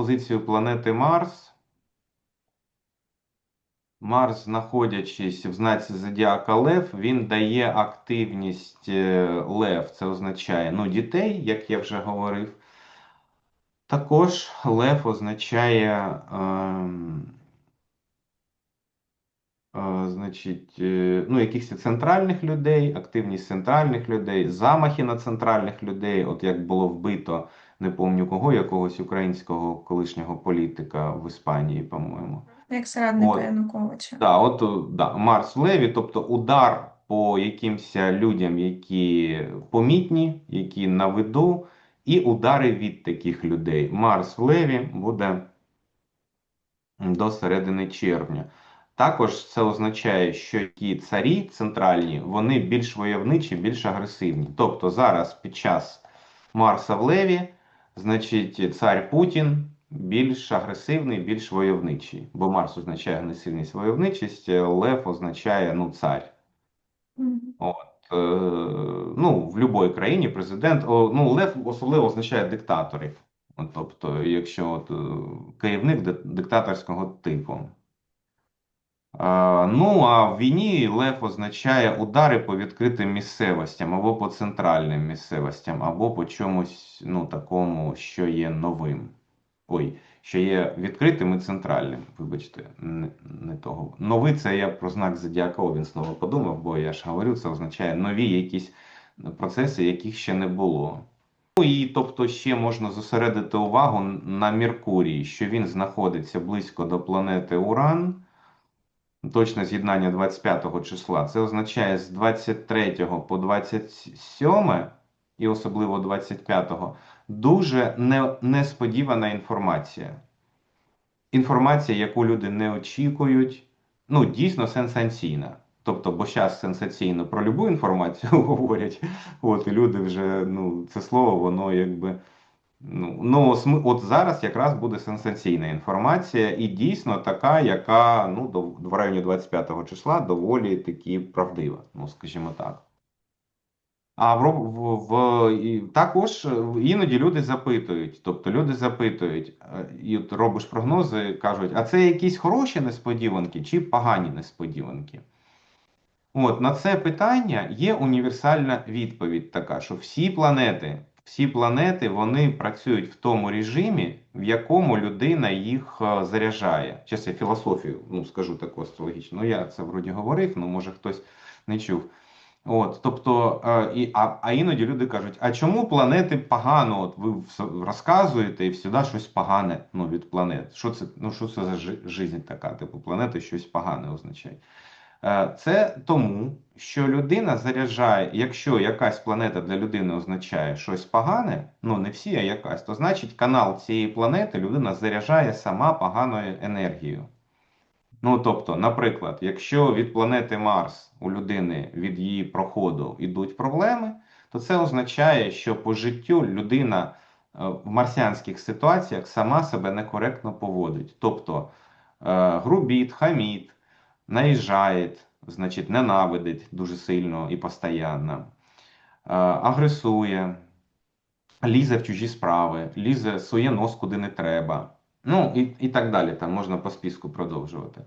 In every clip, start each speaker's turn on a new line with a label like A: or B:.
A: позицію планети Марс. Марс, знаходячись в знаці Зодіака Лев, він дає активність е, Лев. Це означає ну, дітей, як я вже говорив. Також Лев означає, ем, е, значить, е, ну, якихось центральних людей, активність центральних людей, замахи на центральних людей, от як було вбито, не пам'ятаю кого, якогось українського колишнього політика в Іспанії, по-моєму.
B: Як зрадника
A: От.
B: Януковича.
A: Да, от да, Марс Леві, тобто удар по якимсь людям, які помітні, які на виду, і удари від таких людей. Марс в Леві буде до середини червня. Також це означає, що ті царі центральні, вони більш войовничі, більш агресивні. Тобто зараз під час Марса в Леві, значить, цар Путін більш агресивний, більш войовничий. Бо Марс означає агресивність, войовничість, е, Лев означає ну, цар.
B: От
A: Е, ну, в будь-якій країні президент, о, ну, Лев особливо означає диктаторів. От, Тобто, якщо от, е, керівник диктаторського типу. Е, Ну, а в війні Лев означає удари по відкритим місцевостям, або по центральним місцевостям, або по чомусь ну, такому, що є новим. Ой, що є відкритим і центральним. Вибачте, не, не того. Новий це я про знак Зодіака він знову подумав, бо я ж говорю, це означає нові якісь процеси, яких ще не було. Ну і тобто ще можна зосередити увагу на Меркурії, що він знаходиться близько до планети Уран. Точне з'єднання 25 числа. Це означає з 23 по 27 і особливо 25 дуже не, несподівана інформація. Інформація, яку люди не очікують, ну, дійсно сенсаційна. Тобто, бо зараз сенсаційно про любу інформацію говорять, от і люди вже, ну, це слово, воно якби. Ну, ну от зараз якраз буде сенсаційна інформація, і дійсно така, яка ну, до, в районі 25 числа доволі таки правдива, ну, скажімо так. А в, в, в, також е, іноді люди запитують, тобто люди запитують, е, і от робиш прогнози, кажуть, а це якісь хороші несподіванки чи погані несподіванки? От на це питання є універсальна відповідь така, що всі планети, всі планети вони працюють в тому режимі, в якому людина їх е, заряджає. Зараз я філософію ну, скажу таку астрологічну. Ну, я це вроді говорив, ну може хтось не чув. От, тобто, е, і, а, а іноді люди кажуть, а чому планети погано? От ви розказуєте і всюди щось погане ну, від планет. Що це, ну, що це за жи- жизнь така? Типу, планети щось погане означає. Е, Це тому, що людина заряджає, якщо якась планета для людини означає щось погане, ну не всі, а якась, то значить канал цієї планети людина заряджає сама поганою енергією. Ну, тобто, наприклад, якщо від планети Марс у людини від її проходу йдуть проблеми, то це означає, що по життю людина е, в марсіанських ситуаціях сама себе некоректно поводить. Тобто е, грубить, хамить, наїжджає, значить, ненавидить дуже сильно і постійно, е, агресує, лізе в чужі справи, лізе, сує нос куди не треба. Ну і, і так далі. Там можна по списку продовжувати.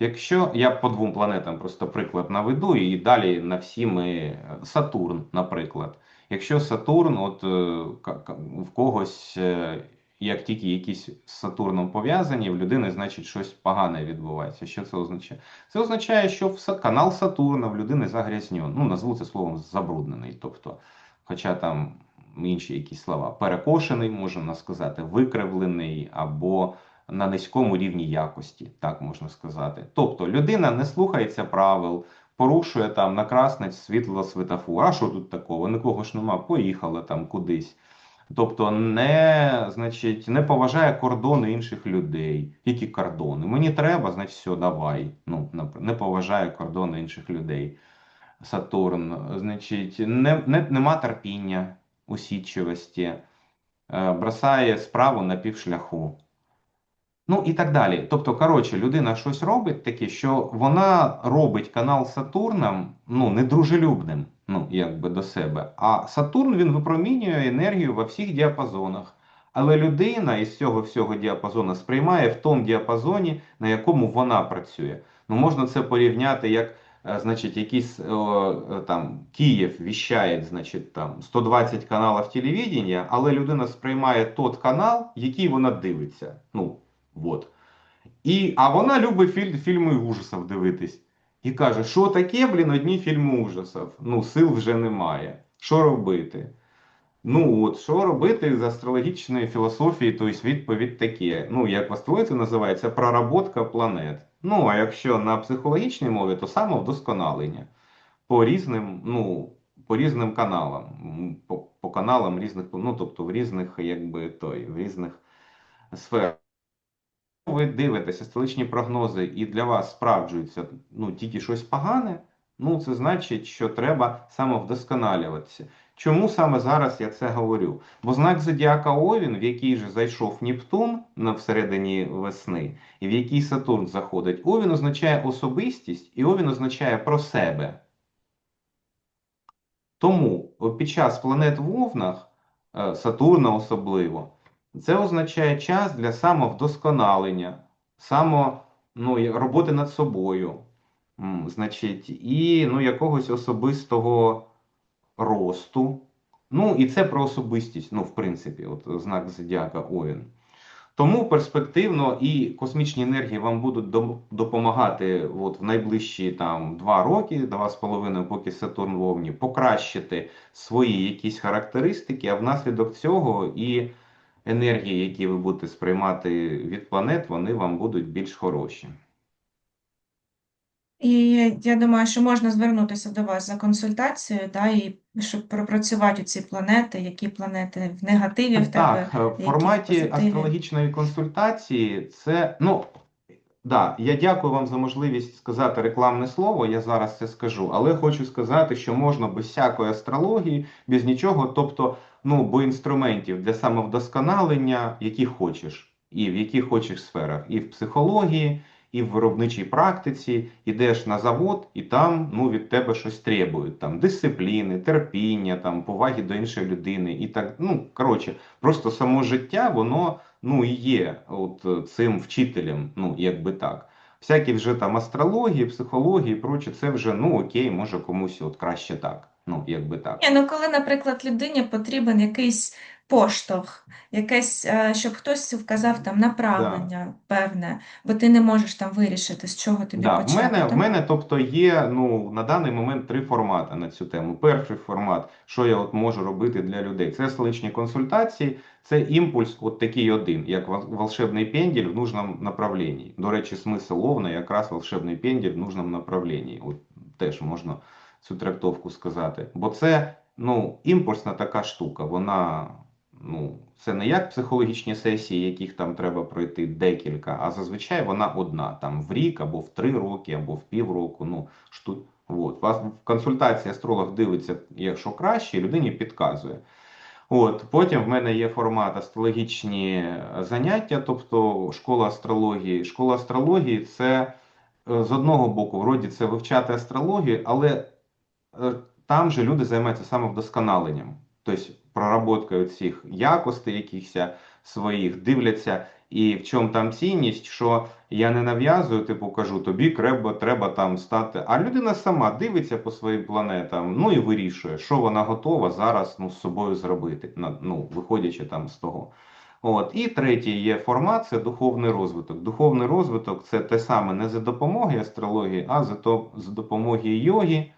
A: Якщо я по двом планетам просто приклад наведу, і далі на всі ми Сатурн, наприклад. Якщо Сатурн, от е, в когось, е, як тільки якісь з Сатурном пов'язані, в людини, значить, щось погане відбувається. Що це означає? Це означає, що канал Сатурна в людини загрязнен. Ну, назву це словом забруднений. Тобто, хоча там інші якісь слова, перекошений, можна сказати, викривлений або на низькому рівні якості, так можна сказати. Тобто людина не слухається правил, порушує там на красне світло світофор. А що тут такого? Нікого ж нема, поїхала там кудись. Тобто не, значить, не поважає кордони інших людей. Які кордони? Мені треба, значить, все, давай. Ну, не поважає кордони інших людей. Сатурн, значить, не, не, нема терпіння, усідчивості, е, бросає справу на півшляху. Ну і так далі. Тобто, коротше, людина щось робить таке, що вона робить канал Сатурном ну, недружелюбним, ну, якби до себе. А Сатурн він випромінює енергію во всіх діапазонах. Але людина із цього всього діапазону сприймає в тому діапазоні, на якому вона працює. Ну, можна це порівняти як, е, значить, якийсь о, е, там Київ віщає, значить, там 120 каналів телевідення, але людина сприймає тот канал, який вона дивиться. Ну, от. І, а вона любить філь, фільми ужасів дивитись. І каже, що таке, блін, одні фільми ужасів. Ну, сил вже немає. Що робити? Ну, от, що робити з астрологічної філософії, тобто відповідь таке. Ну, як в астрології називається проработка планет. Ну, а якщо на психологічній мові, то самовдосконалення по різним, ну, по різним каналам, по, по каналам різних, ну, тобто в різних, якби той, в різних сферах. Ви дивитеся столичні прогнози, і для вас справджується ну, тільки щось погане, ну це значить, що треба самовдосконалюватися. Чому саме зараз я це говорю? Бо знак Зодіака Овін, в який же зайшов Нептун на всередині весни, і в який Сатурн заходить, Овін означає особистість, і Овін означає про себе. Тому під час планет в Овнах, е, Сатурна особливо, це означає час для самовдосконалення, само, ну, роботи над собою, значить, і ну, якогось особистого росту. Ну, і це про особистість, ну, в принципі, от знак Зодіака Овін. Тому перспективно і космічні енергії вам будуть допомагати от в найближчі там два роки, два з половиною, поки Сатурн в Овні, покращити свої якісь характеристики, а внаслідок цього і енергії, які ви будете сприймати від планет, вони вам будуть більш хороші.
B: І я думаю, що можна звернутися до вас за консультацією, да, і щоб пропрацювати ці планети, які планети в негативі в тебе,
A: Так, е, в
B: в
A: форматі
B: позитиві.
A: астрологічної консультації це, ну, да, я дякую вам за можливість сказати рекламне слово, я зараз це скажу, але хочу сказати, що можна без всякої астрології, без нічого, тобто, ну, бо інструментів для самовдосконалення, які хочеш, і в яких хочеш сферах, і в психології, і в виробничій практиці, ідеш на завод, і там ну, від тебе щось требують. Там дисципліни, терпіння, там, поваги до іншої людини. І так, ну, коротше, просто само життя, воно ну, і є от, е, цим вчителем, ну, якби так. Всякі вже там астрології, психології і прочі, це вже ну окей, може комусь от краще так. Ну, якби так.
B: Ні, ну коли, наприклад, людині потрібен якийсь поштовх, якесь, е, щоб хтось вказав там направлення певне, бо ти не можеш там вирішити, з чого тобі
A: Да, в
B: почати.
A: мене, в
B: Тому-
A: мене, тобто, є ну, на даний момент три формати на цю тему. Перший формат, що я от можу робити для людей, це столичні консультації, це імпульс, от такий один, як вол- волшебний пенділь в нужному направленні. До речі, смисл ловна, якраз волшебний пенділь в нужному направленні. От теж можна цю трактовку сказати. Бо це ну, імпульсна така штука, вона. Ну, це не як психологічні сесії, яких там треба пройти декілька, а зазвичай вона одна, там в рік, або в три роки, або в півроку. Ну, шту... От. Вас в консультації астролог дивиться, якщо краще, і людині підказує. От, потім в мене є формат астрологічні заняття, тобто школа астрології. Школа астрології це е, з одного боку, вроді це вивчати астрологію, але е, там же люди займаються самовдосконаленням, тобто проработкою цих якостей якихось своїх, дивляться, і в чому там цінність, що я не нав'язую, типу кажу, тобі треба, треба там стати. А людина сама дивиться по своїм планетам, ну і вирішує, що вона готова зараз ну, з собою зробити, ну, виходячи там з того. От. І третій є формат це духовний розвиток. Духовний розвиток це те саме не за допомогою астрології, а за, то, за допомогою йоги.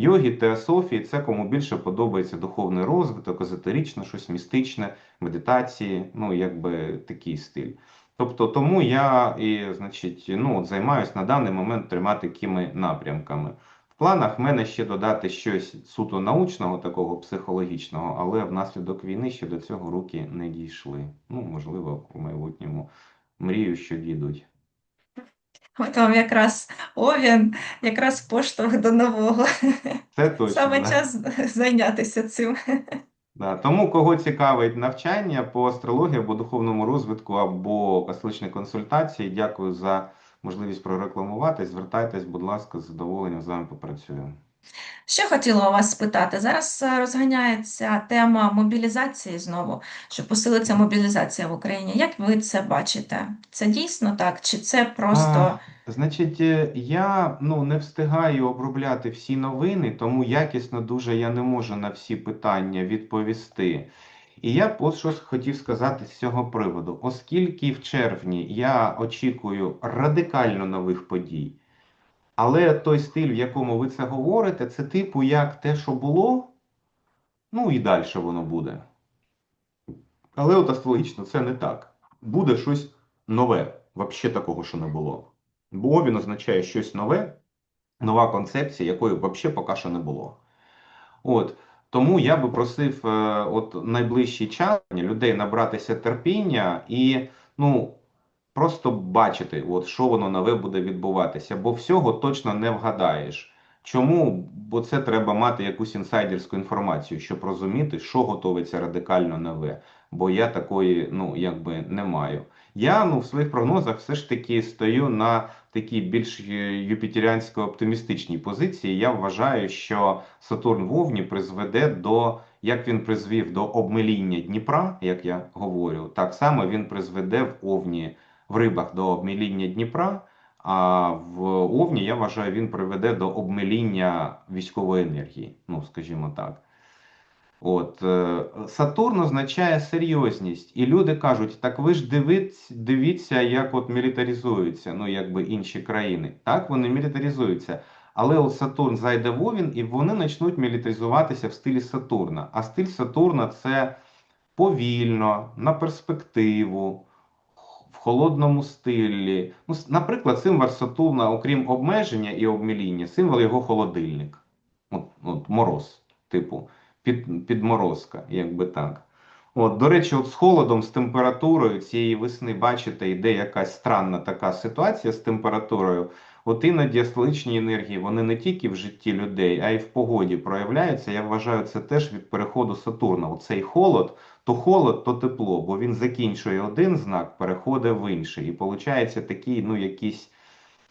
A: Йоги, теософії це кому більше подобається духовний розвиток, езотерично, щось містичне, медитації, ну якби такий стиль. Тобто тому я і, значить, ну, займаюся на даний момент трьома такими напрямками. В планах в мене ще додати щось суто научного, такого психологічного, але внаслідок війни ще до цього руки не дійшли. Ну, можливо, у майбутньому мрію, що дійдуть.
B: От вам якраз Овін, якраз поштовх до нового.
A: Це точно.
B: Саме
A: да.
B: час зайнятися цим.
A: Да. Тому, кого цікавить навчання по астрології або духовному розвитку, або астрологічні консультації, дякую за можливість прорекламувати. Звертайтесь, будь ласка, з задоволенням з вами попрацюю.
B: Що хотіла у вас спитати? Зараз е, розганяється тема мобілізації знову, що посилиться мобілізація в Україні. Як ви це бачите? Це дійсно так? Чи це просто
A: А, значить, е, я ну, не встигаю обробляти всі новини, тому якісно дуже я не можу на всі питання відповісти. І я б от що хотів сказати з цього приводу. Оскільки в червні я очікую радикально нових подій, але той стиль, в якому ви це говорите, це типу як те, що було, ну і далі воно буде. Але от астрологічно це не так. Буде щось нове, взагалі такого, що не було. Бо він означає щось нове, нова концепція, якої взагалі поки що не було. От. Тому я би просив е, от найближчий час людей набратися терпіння і ну, просто бачити, от, що воно нове буде відбуватися, бо всього точно не вгадаєш. Чому? Бо це треба мати якусь інсайдерську інформацію, щоб розуміти, що готовиться радикально нове. Бо я такої, ну, якби не маю. Я ну, в своїх прогнозах все ж таки стою на такій більш е, юпітеріансько-оптимістичній позиції. Я вважаю, що Сатурн в Овні призведе до, як він призвів до обмеління Дніпра, як я говорю, так само він призведе в Овні в рибах до обмеління Дніпра. А в Овні, я вважаю, він приведе до обмеління військової енергії, ну скажімо так. От е, Сатурн означає серйозність, і люди кажуть: так ви ж дивіться, дивіться, як от мілітаризуються, ну якби інші країни. Так, вони мілітаризуються. Але от Сатурн зайде в Овін, і вони почнуть мілітаризуватися в стилі Сатурна. А стиль Сатурна це повільно, на перспективу, в холодному стилі. Ну, наприклад, символ Сатурна, окрім обмеження і обміління, символ його холодильник. От, от мороз, типу, під, підморозка, якби так. От, до речі, от з холодом, з температурою цієї весни, бачите, йде якась странна така ситуація з температурою. От іноді астрологічні енергії, вони не тільки в житті людей, а й в погоді проявляються. Я вважаю, це теж від переходу Сатурна. Оцей холод, то холод, то тепло, бо він закінчує один знак, переходить в інший. І виходить такі, ну, якісь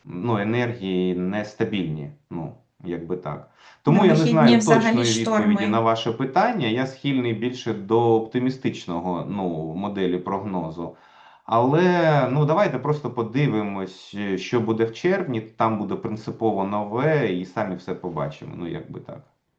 A: ну, енергії нестабільні. Ну, якби так. Тому
B: на
A: я не знаю точної відповіді на ваше питання. Я схильний більше до оптимістичного ну, моделі прогнозу. Але ну давайте просто подивимось, е, що буде в червні. Там буде принципово нове, і самі все побачимо. Ну, якби так.